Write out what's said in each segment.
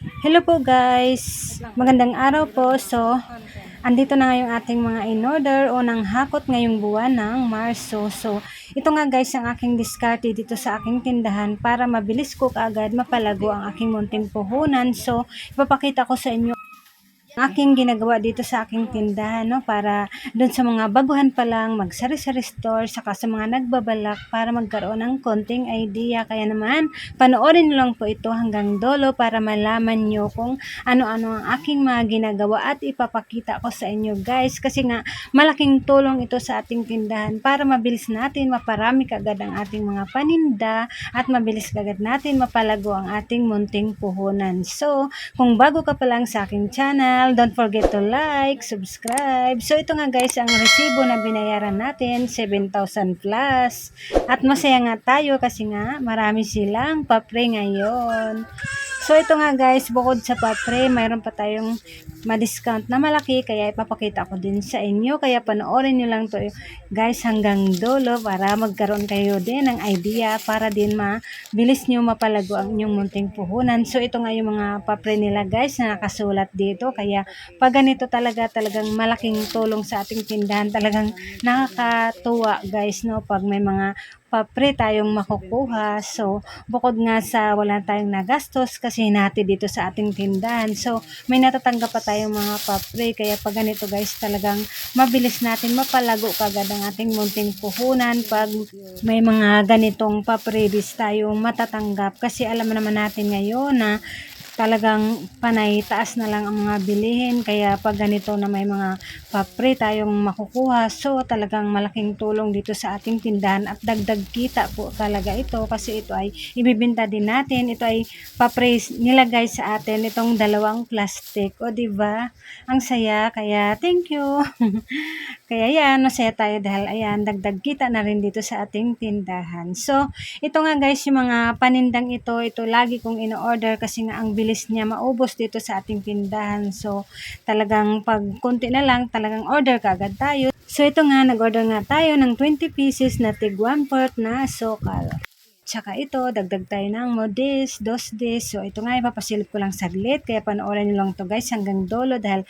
Hello po guys! Magandang araw po. So, andito na nga yung ating mga in-order o ng hakot ngayong buwan ng Marso. So, ito nga guys ang aking diskarte dito sa aking tindahan para mabilis ko kaagad mapalago ang aking munting puhunan. So, ipapakita ko sa inyo aking ginagawa dito sa aking tindahan no para doon sa mga baguhan pa lang magsari-sari store saka sa mga nagbabalak para magkaroon ng konting idea. Kaya naman panoorin niyo lang po ito hanggang dolo para malaman nyo kung ano-ano ang aking mga ginagawa at ipapakita ko sa inyo guys. Kasi nga malaking tulong ito sa ating tindahan para mabilis natin maparami kagad ang ating mga paninda at mabilis kagad natin mapalago ang ating munting puhunan. So kung bago ka pa lang sa aking channel, don't forget to like, subscribe. So ito nga guys, ang resibo na binayaran natin, 7,000 plus. At masaya nga tayo kasi nga marami silang papre ngayon. So ito nga guys, bukod sa papre, mayroon pa tayong ma-discount na malaki kaya ipapakita ko din sa inyo. Kaya panoorin nyo lang to guys hanggang dulo para magkaroon kayo din ng idea para din mabilis nyo mapalago ang inyong munting puhunan. So ito nga yung mga papre nila guys na nakasulat dito. Kaya pag ganito talaga talagang malaking tulong sa ating tindahan. Talagang nakakatuwa guys no pag may mga papre tayong makukuha. So, bukod nga sa wala tayong nagastos kasi hinati dito sa ating tindahan. So, may natatanggap pa tayong mga papre. Kaya pag ganito guys, talagang mabilis natin mapalago kagad ang ating munting puhunan pag may mga ganitong paprebis tayong matatanggap. Kasi alam naman natin ngayon na talagang panay taas na lang ang mga bilihin. Kaya pag ganito na may mga papre tayong makukuha so talagang malaking tulong dito sa ating tindahan at dagdag kita po talaga ito kasi ito ay ibibenta din natin. Ito ay papre nilagay sa atin itong dalawang plastic. O di ba? Ang saya. Kaya thank you kaya yan masaya tayo dahil ayan dagdag kita na rin dito sa ating tindahan so ito nga guys yung mga panindang ito ito lagi kong ino-order kasi nga ang bilis niya maubos dito sa ating tindahan. So, talagang pag konti na lang, talagang order kagad tayo. So, ito nga, nag-order nga tayo ng 20 pieces na tig 1 quart na sokal. Tsaka ito, dagdag tayo ng modis, dos dis. So, ito nga, ipapasilip ko lang saglit. Kaya panoorin nyo lang to guys hanggang dolo dahil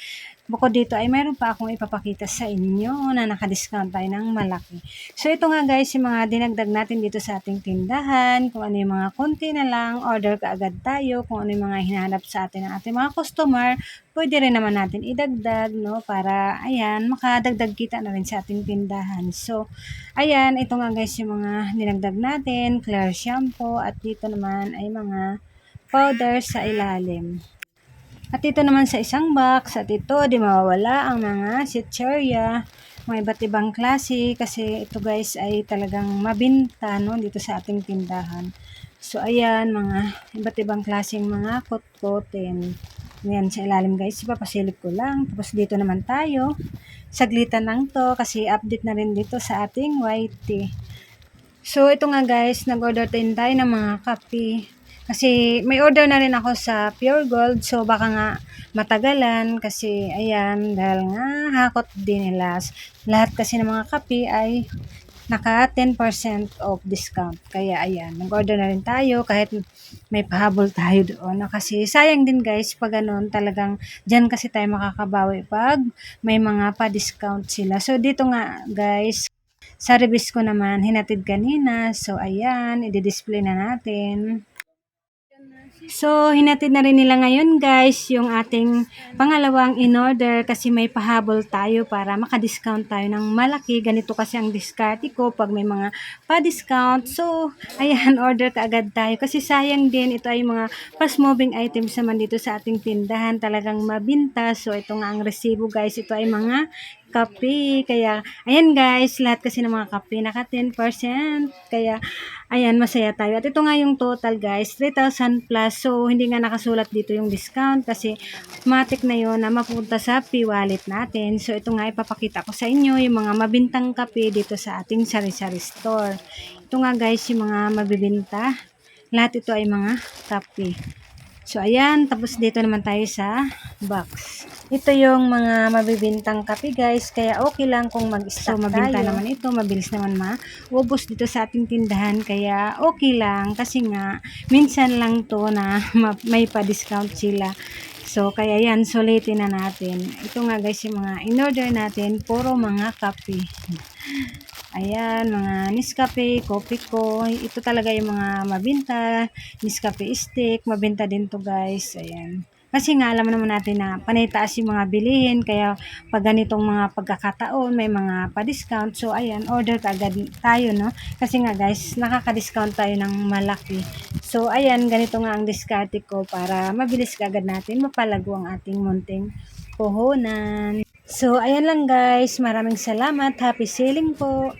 bukod dito ay mayroon pa akong ipapakita sa inyo na nakadiscount tayo ng malaki. So, ito nga guys, yung mga dinagdag natin dito sa ating tindahan. Kung ano yung mga konti na lang, order ka agad tayo. Kung ano yung mga hinahanap sa atin ng ating mga customer, pwede rin naman natin idagdag, no? Para, ayan, makadagdag kita na rin sa ating tindahan. So, ayan, ito nga guys yung mga dinagdag natin. Clear shampoo. At dito naman ay mga powder sa ilalim. At ito naman sa isang box, at ito, di mawawala ang mga sitcheria, mga iba't ibang klase, kasi ito guys ay talagang mabinta no, dito sa ating tindahan. So, ayan, mga iba't ibang klaseng mga kot-koten. Ayan, sa ilalim guys, ipapasilip ko lang. Tapos dito naman tayo, saglitan lang to, kasi update na rin dito sa ating YT. So, ito nga guys, nag-order tayo ng mga kape. Kasi may order na rin ako sa Pure Gold. So, baka nga matagalan. Kasi, ayan, dahil nga hakot din nila. Lahat kasi ng mga kape ay naka 10% off discount. Kaya, ayan, nag-order na rin tayo kahit may pahabol tayo doon. No? Kasi, sayang din guys, pag ganun, talagang dyan kasi tayo makakabawi pag may mga pa-discount sila. So, dito nga guys, sa reviews ko naman, hinatid kanina. So, ayan, i-display na natin. So, hinatid na rin nila ngayon guys yung ating pangalawang in-order kasi may pahabol tayo para makadiscount tayo ng malaki. Ganito kasi ang discard ko pag may mga pa-discount. So, ayan, order ka agad tayo kasi sayang din ito ay mga fast-moving items naman dito sa ating tindahan. Talagang mabinta. So, ito nga ang resibo guys. Ito ay mga kape. Kaya, ayan guys, lahat kasi ng mga kape naka 10%. Kaya, ayan, masaya tayo. At ito nga yung total guys, 3,000 plus. So, hindi nga nakasulat dito yung discount kasi matik na yon na mapunta sa P-wallet natin. So, ito nga ipapakita ko sa inyo yung mga mabintang kape dito sa ating sari-sari store. Ito nga guys, yung mga mabibinta. Lahat ito ay mga kape. So, ayan. Tapos dito naman tayo sa box. Ito yung mga mabibintang kape guys. Kaya okay lang kung mag-stock so, mabinta tayo. naman ito. Mabilis naman maubos dito sa ating tindahan. Kaya okay lang. Kasi nga, minsan lang to na ma- may pa-discount sila. So, kaya yan, sulitin na natin. Ito nga guys, yung mga in-order natin, puro mga kape. Ayan, mga Nescafe, Coffee ko. Ito talaga yung mga mabinta. Nescafe stick, mabinta din to guys. Ayan. Kasi nga, alam naman natin na panay taas yung mga bilihin. Kaya, pag ganitong mga pagkakataon, may mga pa-discount. So, ayan, order ka agad tayo, no? Kasi nga guys, nakaka-discount tayo ng malaki. So, ayan, ganito nga ang diskarte ko para mabilis ka natin mapalago ang ating munting puhunan. So, ayan lang guys. Maraming salamat. Happy selling po.